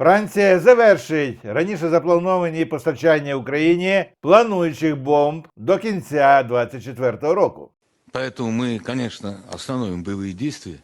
Франція завершить раніше заплановані постачання Україні плануючих бомб до кінця 2024 року. Поэтому мы, конечно, остановим боевые действия,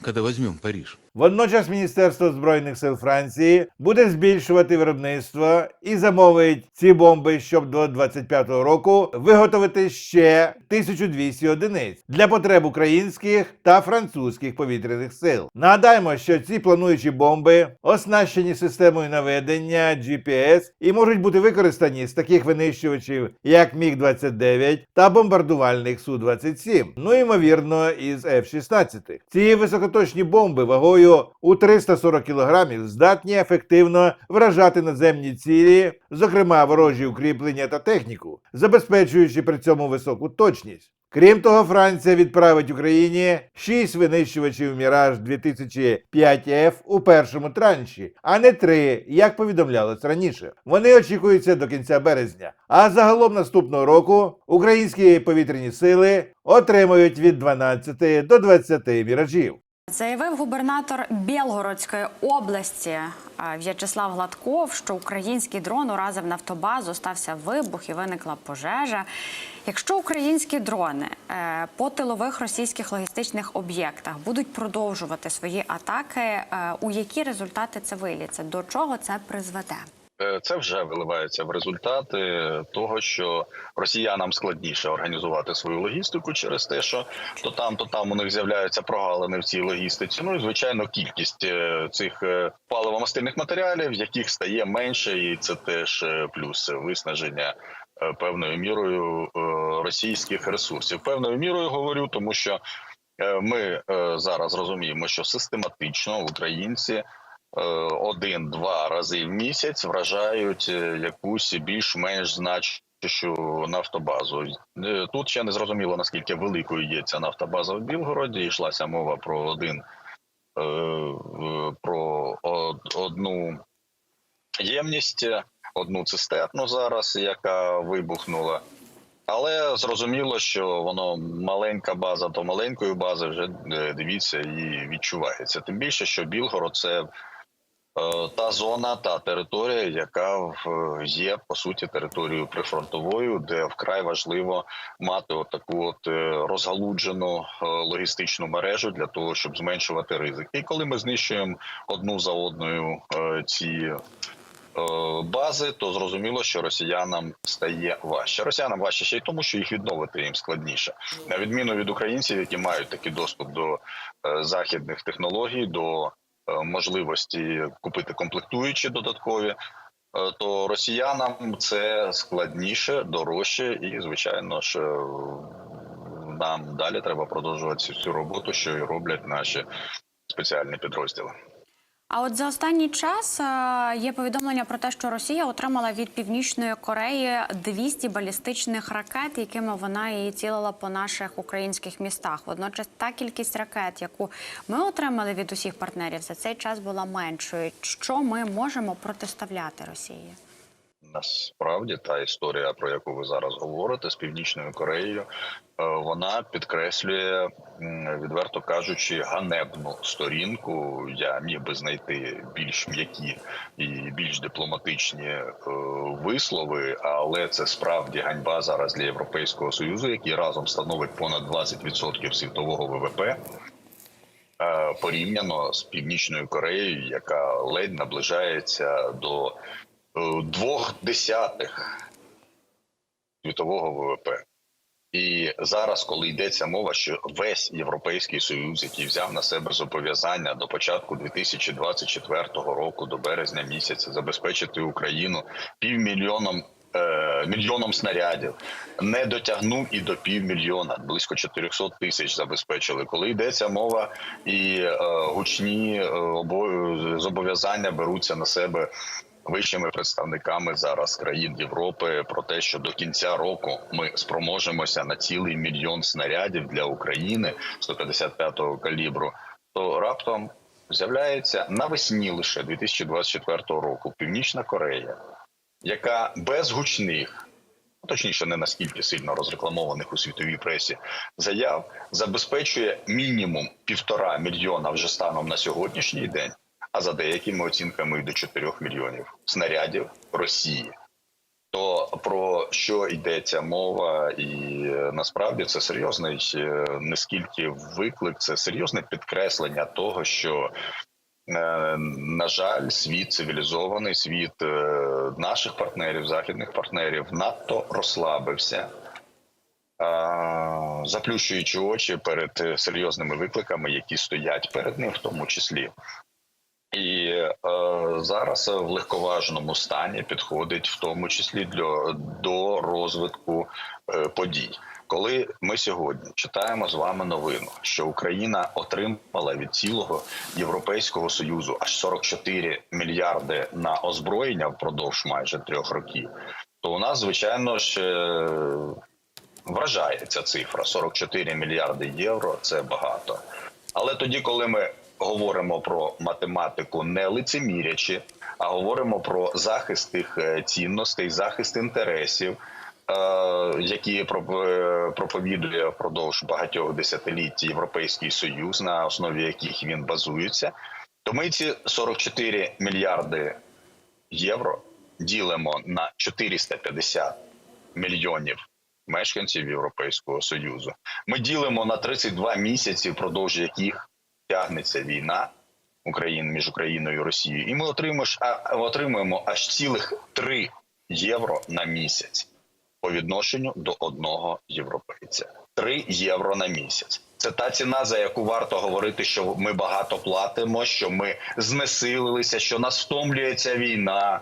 когда возьмем Париж. Водночас Міністерство збройних сил Франції буде збільшувати виробництво і замовить ці бомби, щоб до 25-го року виготовити ще 1200 одиниць для потреб українських та французьких повітряних сил. Нагадаємо, що ці плануючі бомби оснащені системою наведення GPS і можуть бути використані з таких винищувачів, як Міг 29 та бомбардувальних Су 27 ну ймовірно, із F-16. Ці високоточні бомби вагою у 340 кг здатні ефективно вражати наземні цілі, зокрема ворожі укріплення та техніку, забезпечуючи при цьому високу точність. Крім того, Франція відправить Україні 6 винищувачів Міраж 2005F у першому транші, а не 3, як повідомлялось раніше. Вони очікуються до кінця березня. А загалом наступного року українські повітряні сили отримають від 12 до 20 міражів. Заявив губернатор Білгородської області В'ячеслав Гладков, що український дрон уразив нафтобазу, стався вибух і виникла пожежа. Якщо українські дрони е, по тилових російських логістичних об'єктах будуть продовжувати свої атаки, е, у які результати це виліться? До чого це призведе? Е, Це вже виливається в результати того, що росіянам складніше організувати свою логістику через те, що то там, то там у них з'являються прогалини в цій логістиці. Ну і звичайно, кількість е, цих е, паливомастильних матеріалів, яких стає менше, і це теж плюс виснаження певною мірою російських ресурсів. Певною мірою говорю, тому що ми зараз розуміємо, що систематично українці один-два рази в місяць вражають е, якусь більш-менш значущу нафтобазу. Е, Тут ще не зрозуміло наскільки великою є ця нафтобаза в Білгороді. Йшлася мова про один е, е, про одну ємність, одну цистерну зараз, яка вибухнула. Але зрозуміло, що воно маленька база до маленької бази вже е, дивіться і відчувається. Тим більше, що Білгород це е, та зона, та територія, яка в- є по суті територією прифронтовою, де вкрай важливо мати отаку от е, розгалуджену е, логістичну мережу для того, щоб зменшувати ризик. І коли ми знищуємо одну за одною е, ці е, бази, то зрозуміло, що росіянам стає важче. Росіянам важче ще й тому, що їх відновити їм складніше, на відміну від українців, які мають такий доступ до е, західних технологій, до е, можливості купити комплектуючі додаткові. е, То росіянам це складніше, дорожче, і звичайно ж е, нам далі треба продовжувати цю роботу, що і роблять наші спеціальні підрозділи. А от за останній час е, є повідомлення про те, що Росія отримала від Північної Кореї 200 балістичних ракет, якими вона її цілила по наших українських містах. Водночас та кількість ракет, яку ми отримали від усіх партнерів, за цей час була меншою. Що ми можемо протиставляти Росії? Насправді та історія, про яку ви зараз говорите, з північною Кореєю, е, вона підкреслює, відверто кажучи, ганебну сторінку. Я міг би знайти більш м'які і більш дипломатичні е, вислови, але це справді ганьба зараз для Європейського союзу, який разом становить понад 20% світового ВВП. е, Порівняно з північною Кореєю, яка ледь наближається до двох десятих світового ВВП. І зараз, коли йдеться мова, що весь європейський союз, який взяв на себе зобов'язання до початку 2024 року, до березня місяця, забезпечити Україну півмільйоном е, мільйоном снарядів, не дотягнув і до півмільйона, близько 400 тисяч забезпечили. Коли йдеться мова, і е, гучні е, обо- зобов'язання беруться на себе вищими представниками зараз країн Європи про те, що до кінця року ми спроможемося на цілий мільйон снарядів для України 155-го калібру, то раптом з'являється навесні лише 2024 року Північна Корея, яка без гучних. Точніше, не наскільки сильно розрекламованих у світовій пресі заяв забезпечує мінімум півтора мільйона вже станом на сьогоднішній день, а за деякими оцінками і до 4 мільйонів снарядів Росії. То про що йдеться мова, і насправді це серйозний е, не скільки виклик, це серйозне підкреслення того, що е, на жаль, світ цивілізований, світ е, наших партнерів, західних партнерів надто розслабився, заплющуючи очі перед серйозними викликами, які стоять перед ним, в тому числі. І е, зараз в легковажному стані підходить в тому числі для до розвитку е, подій. Коли ми сьогодні читаємо з вами новину, що Україна отримала від цілого Європейського союзу аж 44 мільярди на озброєння впродовж майже трьох років, то у нас звичайно ж е, вражає ця цифра 44 мільярди євро. Це багато. Але тоді, коли ми говоримо про математику, не лицемірячи, а говоримо про захист тих е, цінностей, захист інтересів, е, які е, проповідує впродовж багатьох десятиліть Європейський Союз, на основі яких він базується, то ми ці 44 мільярди євро ділимо на 450 мільйонів мешканців Європейського Союзу. Ми ділимо на 32 місяці, впродовж яких тягнеться війна України між Україною і Росією, і ми отримуємо, а, отримуємо аж цілих 3 євро на місяць по відношенню до одного європейця. 3 євро на місяць. Це та ціна, за яку варто говорити, що ми багато платимо, що ми знесилилися, що нас втомлює ця війна,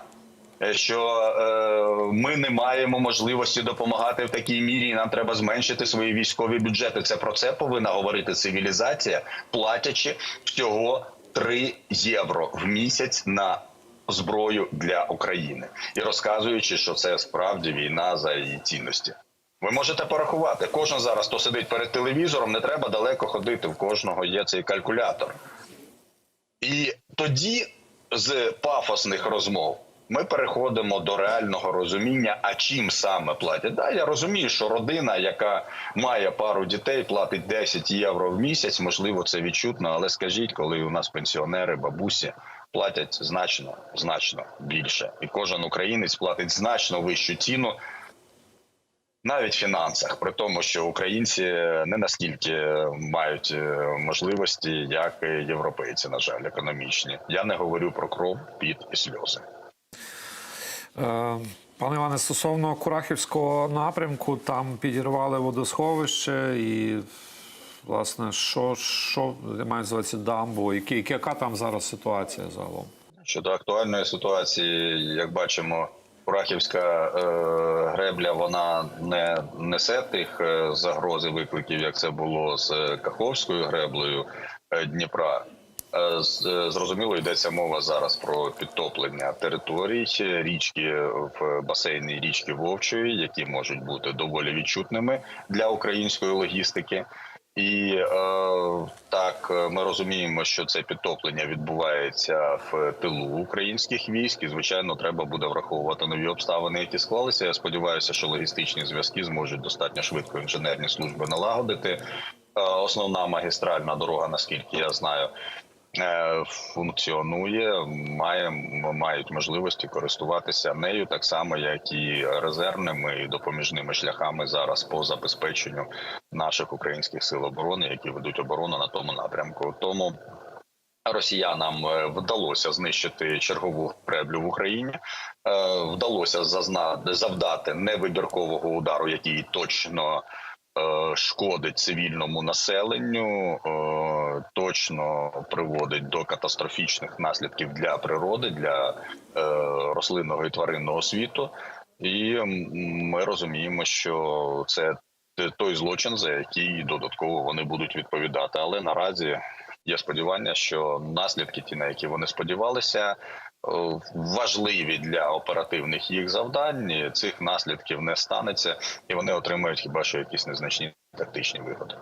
що е, ми не маємо можливості допомагати в такій мірі, і нам треба зменшити свої військові бюджети. Це про це повинна говорити цивілізація, платячи всього 3 євро в місяць на зброю для України і розказуючи, що це справді війна за її цінності. Ви можете порахувати. Кожен зараз, хто сидить перед телевізором, не треба далеко ходити. В кожного є цей калькулятор. І тоді з пафосних розмов ми переходимо до реального розуміння, а чим саме платять. Да, я розумію, що родина, яка має пару дітей, платить 10 євро в місяць. Можливо, це відчутно, але скажіть, коли у нас пенсіонери, бабусі платять значно, значно більше, і кожен українець платить значно вищу ціну. Навіть в фінансах, при тому, що українці не настільки мають е, можливості, як європейці, на жаль, економічні. Я не говорю про кров, піт і сльози. Е, Пане Іване, стосовно Курахівського напрямку, там підірвали водосховище і, власне, що, що маю звати дамбу, яка там зараз ситуація загалом? Щодо актуальної ситуації, як бачимо, Курахівська е, гребля вона не несе тих е, загроз і викликів, як це було з Каховською греблею е, Дніпра. Е, е, Зрозуміло, йдеться мова зараз про підтоплення територій річки в басейні річки Вовчої, які можуть бути доволі відчутними для української логістики. І е, так е, ми розуміємо, що це підтоплення відбувається в тилу українських військ. І звичайно, треба буде враховувати нові обставини, які склалися. Я сподіваюся, що логістичні зв'язки зможуть достатньо швидко інженерні служби налагодити. Е, основна магістральна дорога, наскільки я знаю, е, функціонує, має мають можливості користуватися нею так само, як і резервними і допоміжними шляхами зараз по забезпеченню наших українських сил оборони, які ведуть оборону на тому напрямку. Тому росіянам е, вдалося знищити чергову греблю в Україні. Е, Вдалося завдати невибіркового удару, який точно е, шкодить цивільному населенню, е, точно приводить до катастрофічних наслідків для природи, для е, рослинного і тваринного світу. І ми розуміємо, що це той злочин, за який додатково вони будуть відповідати. Але наразі є сподівання, що наслідки, ті, на які вони сподівалися, е, важливі для оперативних їх завдань. Цих наслідків не станеться, і вони отримають хіба що якісь незначні тактичні вигоди.